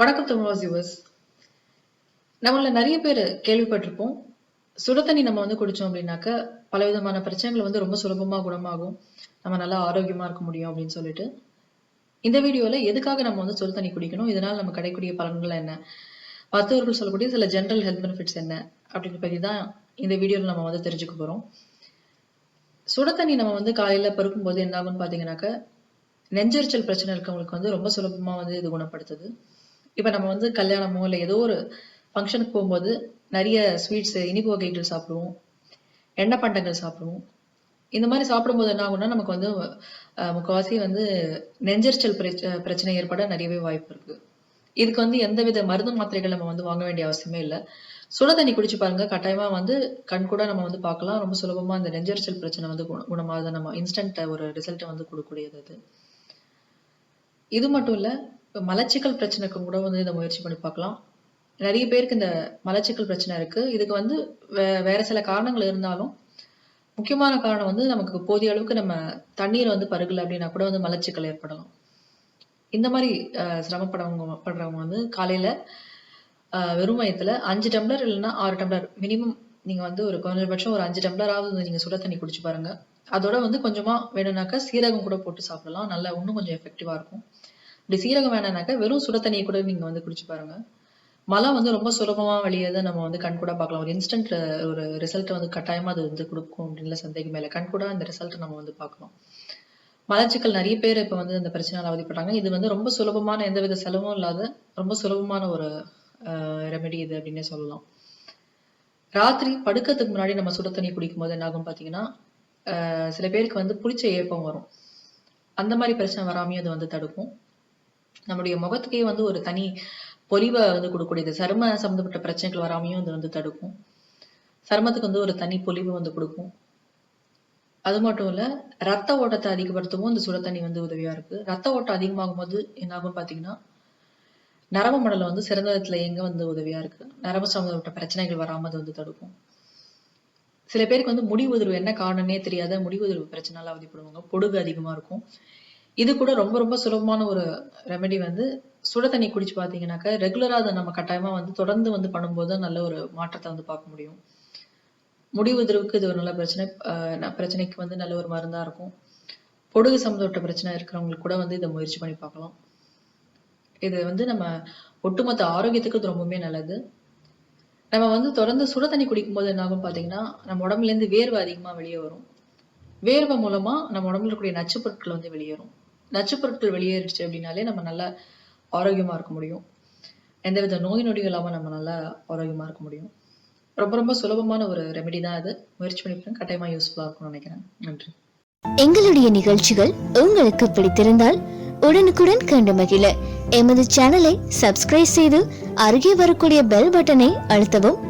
வணக்கம் தமிழ் யூவர்ஸ் நம்மள நிறைய பேர் கேள்விப்பட்டிருப்போம். சுட தண்ணி நம்ம வந்து குடிச்சோம் அப்படின்னாக்க பல விதமான பிரச்சனைகள் வந்து ரொம்ப சுலபமா குணமாகும். நம்ம நல்லா ஆரோக்கியமா இருக்க முடியும் அப்படின்னு சொல்லிட்டு. இந்த வீடியோல எதுக்காக நம்ம வந்து சுடு தண்ணி குடிக்கணும்? இதனால நம்ம கிடைக்கக்கூடிய பலன்கள் என்ன? மருத்துவர்கள் சொல்லக்கூடிய சில ஜென்ரல் ஹெல்த் பெனிஃபிட்ஸ் என்ன? அப்படின்னு பத்தி தான் இந்த வீடியோல நம்ம வந்து தெரிஞ்சுக்க போறோம். சுட தண்ணி நம்ம வந்து காலையில பருக்கும் போது என்ன ஆகும்னு பாத்தீங்கன்னாக்க நெஞ்செரிச்சல் பிரச்சனை இருக்கவங்களுக்கு வந்து ரொம்ப சுலபமா வந்து இது குணப்படுத்துது. இப்போ நம்ம வந்து கல்யாணமோ இல்லை ஏதோ ஒரு ஃபங்க்ஷனுக்கு போகும்போது நிறைய ஸ்வீட்ஸ் இனிப்பு வகைகள் சாப்பிடுவோம். எண்ணெய் பண்டங்கள் சாப்பிடுவோம். இந்த மாதிரி சாப்பிடும்போது என்ன ஆகும்னா நமக்கு வந்து முக்கால்வாசி வந்து நெஞ்சரிச்சல் பிரச்ச- பிரச்சனை ஏற்பட நிறையவே வாய்ப்பு இருக்கு. இதுக்கு வந்து எந்தவித மருந்து மாத்திரைகள் நம்ம வந்து வாங்க வேண்டிய அவசியமே இல்லை. சுட தண்ணி குடிச்சு பாருங்க. கட்டாயமா வந்து கண் கூட நம்ம வந்து பார்க்கலாம். ரொம்ப சுலபமா அந்த நெஞ்சரிச்சல் பிரச்சனை வந்து குண- குணமாகுது. நம்ம இன்ஸ்டன்ட் ஒரு ரிசல்ட்டை வந்து கொடுக்கக்கூடியது அது. இது மட்டும் இல்லை இப்போ மலச்சிக்கல் பிரச்சனைக்கு கூட வந்து இதை முயற்சி பண்ணி பார்க்கலாம். நிறைய பேருக்கு இந்த மலச்சிக்கல் பிரச்சனை இருக்கு. இதுக்கு வந்து வே வேற சில காரணங்கள் இருந்தாலும் முக்கியமான காரணம் வந்து நமக்கு போதிய அளவுக்கு நம்ம தண்ணீர் வந்து பருகல அப்படின்னா கூட வந்து மலச்சிக்கல் ஏற்படலாம். இந்த மாதிரி அஹ், சிரமப்படுறவங்க படுறவங்க வந்து காலையில வெறும் வயத்துல அஞ்சு டம்ளர் இல்லைன்னா ஆறு டம்ளர் மினிமம் நீங்க வந்து ஒரு குறைஞ்சபட்சம் ஒரு அஞ்சு டம்ளராவது வந்து நீங்க சுட தண்ணி குடிச்சு பாருங்க. அதோட வந்து கொஞ்சமா வேணும்னாக்கா சீரகம் கூட போட்டு சாப்பிடலாம். நல்லா இன்னும் கொஞ்சம் எஃபெக்டிவா இருக்கும். இப்படி சீரகம் வேணாம்னாக்கா வெறும் சுட தண்ணியை கூட நீங்க வந்து குடிச்சு பாருங்க. மலம் வந்து ரொம்ப சுலபமா வெளியேத நம்ம வந்து கண் கூட பார்க்கலாம். ஒரு இன்ஸ்டன்ட் ஒரு ரிசல்ட் வந்து கட்டாயமா அது வந்து கொடுக்கும் அப்படின்ல சந்தேகம் இல்லை. கண் கூட அந்த ரிசல்ட் நம்ம வந்து பார்க்கலாம் மலச்சிக்கல் நிறைய பேர் இப்ப வந்து அந்த பிரச்சனை அவதிப்படுறாங்க. இது வந்து ரொம்ப சுலபமான எந்தவித செலவும் இல்லாத ரொம்ப சுலபமான ஒரு ரெமெடி இது அப்படின்னே சொல்லலாம். ராத்திரி படுக்கிறதுக்கு முன்னாடி நம்ம சுட தண்ணி குடிக்கும் போது என்ன ஆகும் பாத்தீங்கன்னா ஆஹ் சில பேருக்கு வந்து பிடிச்ச ஏப்பம் வரும். அந்த மாதிரி பிரச்சனை வராமையும் அது வந்து தடுக்கும். நம்முடைய முகத்துக்கே வந்து ஒரு தனி பொலிவை வந்து கொடுக்கக்கூடியது. சரும சம்மந்தப்பட்ட பிரச்சனைகள் வராமையும் அது வந்து தடுக்கும். சருமத்துக்கு வந்து ஒரு தனி பொலிவு வந்து கொடுக்கும். அது மட்டும் இல்ல ரத்த ஓட்டத்தை அதிகப்படுத்தவும் இந்த சுட தண்ணி வந்து உதவியா இருக்கு. ரத்த ஓட்டம் அதிகமாகும் போது என்னாகும் பாத்தீங்கன்னா நரம்பு மண்டலம் வந்து சிறந்த விதத்துல இயங்க வந்து உதவியா இருக்கு. நரம்பு சம்பந்தப்பட்ட பிரச்சனைகள் வராம அது வந்து தடுக்கும். சில பேருக்கு வந்து முடி உதிர்வு என்ன காரணம்னே தெரியாத முடி உதிர்வு பிரச்சனையால அவதிப்படுவாங்க. பொடுகு அதிகமா இருக்கும். இது கூட ரொம்ப ரொம்ப சுலபமான ஒரு ரெமெடி வந்து சுட தண்ணி குடிச்சு பார்த்தீங்கன்னாக்கா ரெகுலராக அதை நம்ம கட்டாயமாக வந்து தொடர்ந்து வந்து பண்ணும்போது நல்ல ஒரு மாற்றத்தை வந்து பார்க்க முடியும். முடி உதிர்வுக்கு இது ஒரு நல்ல பிரச்சனை பிரச்சனைக்கு வந்து நல்ல ஒரு மருந்தாக இருக்கும். பொடுகு சம்மந்தப்பட்ட பிரச்சனை இருக்கிறவங்களுக்கு கூட வந்து இதை முயற்சி பண்ணி பார்க்கலாம். இது வந்து நம்ம ஒட்டுமொத்த ஆரோக்கியத்துக்கு இது ரொம்பவுமே நல்லது. நம்ம வந்து தொடர்ந்து சுட தண்ணி குடிக்கும்போது என்ன ஆகும் பார்த்தீங்கன்னா நம்ம உடம்புலேருந்து வேர்வை அதிகமாக வெளியே வரும். வேர்வை மூலமா நம்ம உடம்புல இருக்கக்கூடிய நச்சு பொருட்கள் வந்து வெளியேறும். நச்சு பொருட்கள் வெளியேறிடுச்சு அப்படின்னாலே நம்ம நல்லா ஆரோக்கியமா இருக்க முடியும். எந்தவித நோய் நொடியும் இல்லாம நம்ம நல்லா ஆரோக்கியமா இருக்க முடியும். ரொம்ப ரொம்ப சுலபமான ஒரு ரெமெடி தான் அது. முயற்சி பண்ணி கட்டாயமா யூஸ்ஃபுல்லா இருக்கும்னு நினைக்கிறேன். நன்றி. எங்களுடைய நிகழ்ச்சிகள் உங்களுக்கு பிடித்திருந்தால் உடனுக்குடன் கண்டு மகிழ. எமது சேனலை சப்ஸ்கிரைப் செய்து அருகே வரக்கூடிய பெல் பட்டனை அழுத்தவும்.